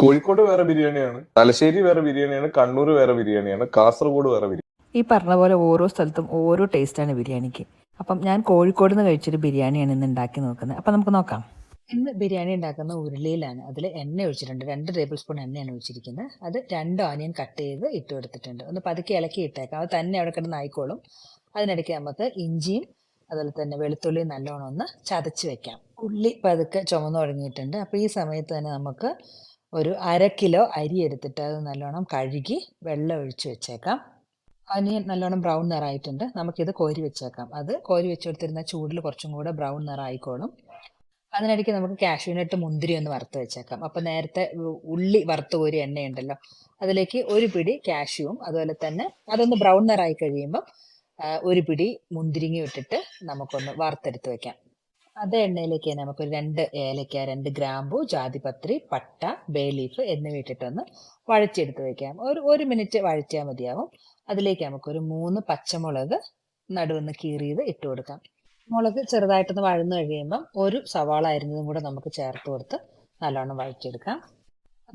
കോഴിക്കോട് വേറെ ബിരിയാണിയാണ് തലശ്ശേരി വേറെ ബിരിയാണിയാണ് കണ്ണൂർ വേറെ ബിരിയാണിയാണ് കാസർഗോഡ് വേറെ ബിരിയാണി. ഈ പറഞ്ഞ പോലെ ഓരോ സ്ഥലത്തും ഓരോ ടേസ്റ്റാണ് ബിരിയാണിക്ക്. അപ്പം ഞാൻ കോഴിക്കോട് നിന്ന് കഴിച്ചൊരു ബിരിയാണിയാണ് ഇന്ന് ഉണ്ടാക്കി നോക്കുന്നത്. അപ്പം നമുക്ക് നോക്കാം. ഇന്ന് ബിരിയാണി ഉണ്ടാക്കുന്ന ഉരുളിയിലാണ്. അതിൽ എണ്ണ ഒഴിച്ചിട്ടുണ്ട്. രണ്ട് ടേബിൾ സ്പൂൺ എണ്ണയാണ് ഒഴിച്ചിരിക്കുന്നത്. അത് രണ്ട് ഓനിയൻ കട്ട് ചെയ്ത് ഇട്ട് കൊടുത്തിട്ടുണ്ട്. ഒന്ന് പതുക്കെ ഇളക്കി ഇട്ടേക്കാം. അത് തന്നെ അവിടെ കിടന്ന് ആയിക്കോളും. അതിനിടയ്ക്ക് നമുക്ക് ഇഞ്ചിയും അതുപോലെ തന്നെ വെളുത്തുള്ളി നല്ലോണം ഒന്ന് ചതച്ച് വെക്കാം. ഉള്ളി പതുക്കെ ചുമന്ന് തുടങ്ങിയിട്ടുണ്ട് അപ്പോൾ ഈ സമയത്ത് തന്നെ നമുക്ക് ഒരു അര കിലോ അരി എടുത്തിട്ട് അത് നല്ലോണം കഴുകി വെള്ളം ഒഴിച്ചു വെച്ചേക്കാം. അനിയൻ നല്ലോണം ബ്രൗൺ നിറമായിട്ടുണ്ട് നമുക്കിത് കോരി വെച്ചേക്കാം. അത് കോരി വെച്ച് കൊടുത്തിരുന്ന ചൂടിൽ കുറച്ചും കൂടെ ബ്രൗൺ നിറമായിക്കോളും അതിനിടയ്ക്ക് നമുക്ക് കാഷ്യൂനട്ട് മുന്തിരി ഒന്ന് വറുത്ത് വെച്ചേക്കാം. അപ്പം നേരത്തെ ഉള്ളി വറുത്ത് കോരി എണ്ണയുണ്ടല്ലോ. അതിലേക്ക് ഒരു പിടി കാഷ്യൂവും അതുപോലെ തന്നെ അതൊന്ന് ബ്രൗൺ നിറമായി കഴിയുമ്പം ഒരു പിടി മുന്തിരിങ്ങ ഇട്ടിട്ട് നമുക്കൊന്ന് വറുത്തെടുത്ത് വെക്കാം. അതേ എണ്ണയിലേക്ക് തന്നെ നമുക്കൊരു രണ്ട് ഏലക്ക രണ്ട് ഗ്രാമ്പു ജാതിപത്രി പട്ട ബേ ലീഫ് എന്നിവ ഇട്ടിട്ടൊന്ന് വഴച്ചെടുത്ത് വെക്കാം. ഒരു ഒരു മിനിറ്റ് വഴറ്റിയാൽ മതിയാവും. അതിലേക്ക് നമുക്കൊരു മൂന്ന് പച്ചമുളക് നടുവെന്ന് കീറിയത് ഇട്ട് കൊടുക്കാം. മുളക് ചെറുതായിട്ടൊന്ന് വഴന്നു കഴിയുമ്പം ഒരു സവാള അരിഞ്ഞതും കൂടെ നമുക്ക് ചേർത്ത് കൊടുത്ത് നല്ലോണം വഴറ്റിയെടുക്കാം.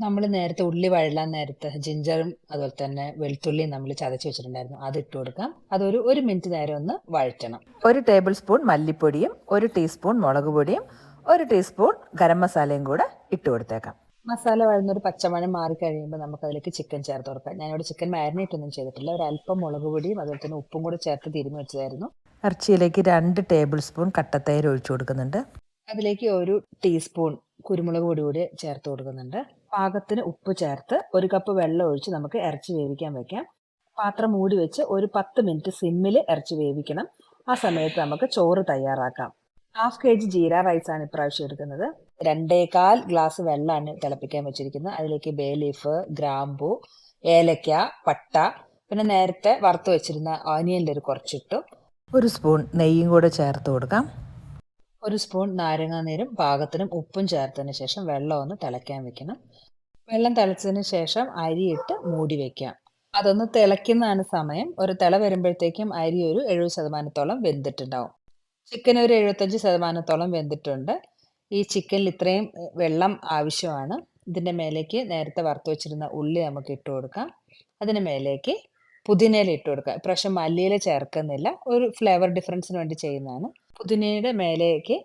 നമ്മൾ നേരത്തെ ഉള്ളി വഴലാൻ നേരത്തെ ജിഞ്ചറും അതുപോലെ തന്നെ വെളുത്തുള്ളിയും നമ്മൾ ചതച്ച് വെച്ചിട്ടുണ്ടായിരുന്നു. അത് ഇട്ട് കൊടുക്കാം. അതൊരു ഒരു മിനിറ്റ് നേരം ഒന്ന് വഴറ്റണം. ഒരു ടേബിൾ സ്പൂൺ മല്ലിപ്പൊടിയും ഒരു ടീസ്പൂൺ മുളക് പൊടിയും ഒരു ടീസ്പൂൺ ഗരം മസാലയും കൂടെ ഇട്ട് കൊടുത്തേക്കാം. മസാല വഴുന്നൊരു പച്ചമണം മാറി കഴിയുമ്പോൾ നമുക്ക് അതിലേക്ക് ചിക്കൻ ചേർത്ത് കൊടുക്കാം. ഞാനിവിടെ ചിക്കൻ മാരിനേറ്റ് ഒന്നും ചെയ്തിട്ടില്ല. ഒരു അല്പം മുളക് പൊടിയും അതുപോലെ തന്നെ ഉപ്പും കൂടെ ചേർത്ത് തിരുമ്മി വെച്ചതായിരുന്നു. ഇറച്ചിയിലേക്ക് രണ്ട് ടേബിൾ സ്പൂൺ കട്ടത്തൈര് ഒഴിച്ചു കൊടുക്കുന്നുണ്ട്. അതിലേക്ക് ഒരു ടീസ്പൂൺ കുരുമുളക് പൊടി കൂടി ചേർത്ത് കൊടുക്കുന്നുണ്ട്. പാകത്തിന് ഉപ്പ് ചേർത്ത് ഒരു കപ്പ് വെള്ളം ഒഴിച്ച് നമുക്ക് ഇറച്ചി വേവിക്കാൻ വെക്കാം. പാത്രം മൂടി വെച്ച് ഒരു പത്ത് മിനിറ്റ് സിമ്മിൽ ഇറച്ചി വേവിക്കണം. ആ സമയത്ത് നമുക്ക് ചോറ് തയ്യാറാക്കാം. ഹാഫ് കെ ജി ജീര റൈസാണ് ഇപ്രാവശ്യം എടുക്കുന്നത്. രണ്ടേകാൽ ഗ്ലാസ് വെള്ളമാണ് തിളപ്പിക്കാൻ വെച്ചിരിക്കുന്നത്. അതിലേക്ക് ബേ ലീഫ് ഗ്രാമ്പു ഏലക്ക പട്ട പിന്നെ നേരത്തെ വറുത്ത് വെച്ചിരുന്ന ഓനിയനിൽ ഒരു കുറച്ചിട്ടു. ഒരു സ്പൂൺ നെയ്യും കൂടെ ചേർത്ത് കൊടുക്കാം. ഒരു സ്പൂൺ നാരങ്ങാനീരും പാകത്തിനും ഉപ്പും ചേർത്തതിന് ശേഷം വെള്ളം ഒന്ന് തിളയ്ക്കാൻ വെക്കണം. വെള്ളം തിളച്ചതിന് ശേഷം അരിയിട്ട് മൂടി വെക്കാം. അതൊന്ന് തിളയ്ക്കുന്നതാണ് സമയം. ഒരു തിള വരുമ്പോഴത്തേക്കും അരി ഒരു എഴുപത് ശതമാനത്തോളം വെന്തിട്ടുണ്ടാവും. ചിക്കൻ ഒരു എഴുപത്തഞ്ച് ശതമാനത്തോളം വെന്തിട്ടുണ്ട്. ഈ ചിക്കനിൽ ഇത്രയും വെള്ളം ആവശ്യമാണ്. ഇതിന്റെ മേലേക്ക് നേരത്തെ വറുത്ത് വെച്ചിരുന്ന ഉള്ളി നമുക്ക് ഇട്ട് കൊടുക്കാം. അതിന് മേലേക്ക് പുതിനയില ഇട്ട് കൊടുക്കാം. ഇപ്രാവശ്യം മല്ലിയില ചേർക്കുന്നില്ല. ഒരു ഫ്ലേവർ ഡിഫറൻസിന് വേണ്ടി ചെയ്യുന്നതാണ്. പുതിനയുടെ മേലേക്ക്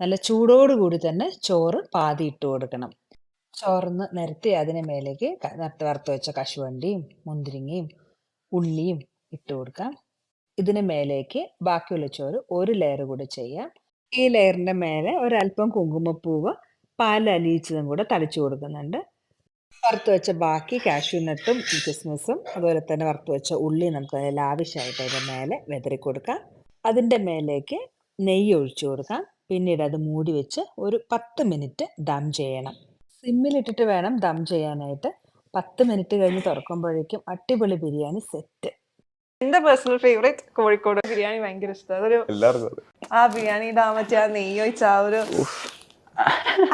നല്ല ചൂടോടുകൂടി തന്നെ ചോറ് പാതി ഇട്ട് കൊടുക്കണം. ചോറിന്ന് നിരത്തി അതിന് മേലേക്ക് നേരത്തെ വറുത്ത് വെച്ച കശുവണ്ടിയും മുന്തിരിങ്ങയും ഉള്ളിയും ഇട്ട് കൊടുക്കാം. ഇതിന് മേലേക്ക് ബാക്കിയുള്ള ചോറ് ഒരു ലെയർ കൂടെ ചെയ്യാം. ഈ ലെയറിന്റെ മേലെ ഒരല്പം കുങ്കുമപ്പൂവ് പാലലിയിച്ചതും കൂടെ തളിച്ചു കൊടുക്കുന്നുണ്ട്. വറുത്ത് വെച്ച ബാക്കി കാഷ്യൂനട്ടും കിസ്മിസും അതുപോലെ തന്നെ വറുത്ത് വെച്ച ഉള്ളി നമുക്ക് അതിൽ ആവശ്യമായിട്ട് അതിന്റെ മേലെ വെതറി കൊടുക്കാം അതിന്റെ മേലേക്ക് നെയ്യ് ഒഴിച്ചു കൊടുക്കാം പിന്നീട് അത് മൂടി വെച്ച് ഒരു പത്ത് മിനിറ്റ് ദം ചെയ്യണം. സിമ്മിലിട്ടിട്ട് വേണം ദം ചെയ്യാനായിട്ട്. പത്ത് മിനിറ്റ് കഴിഞ്ഞ് തുറക്കുമ്പോഴേക്കും അടിപൊളി ബിരിയാണി സെറ്റ്. എന്റെ പേഴ്സണൽ ഫേവറേറ്റ് കോഴിക്കോട് ബിരിയാണി ഭയങ്കര ഇഷ്ടമാണ് അതൊരു ആ ബിരിയാണിയുടെ ആ മറ്റേ ആ നെയ്യ് ഒഴിച്ച ആ ഒരു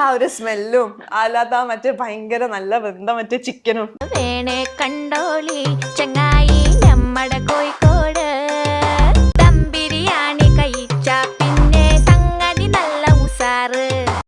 ആ ഒരു സ്മെല്ലും അല്ലാത്ത ആ മറ്റേ ഭയങ്കര നല്ല ബന്ധം മറ്റേ ചിക്കനും വേണേ കണ്ടോളി ചങ്ങായി നമ്മുടെ കോഴിക്കോട്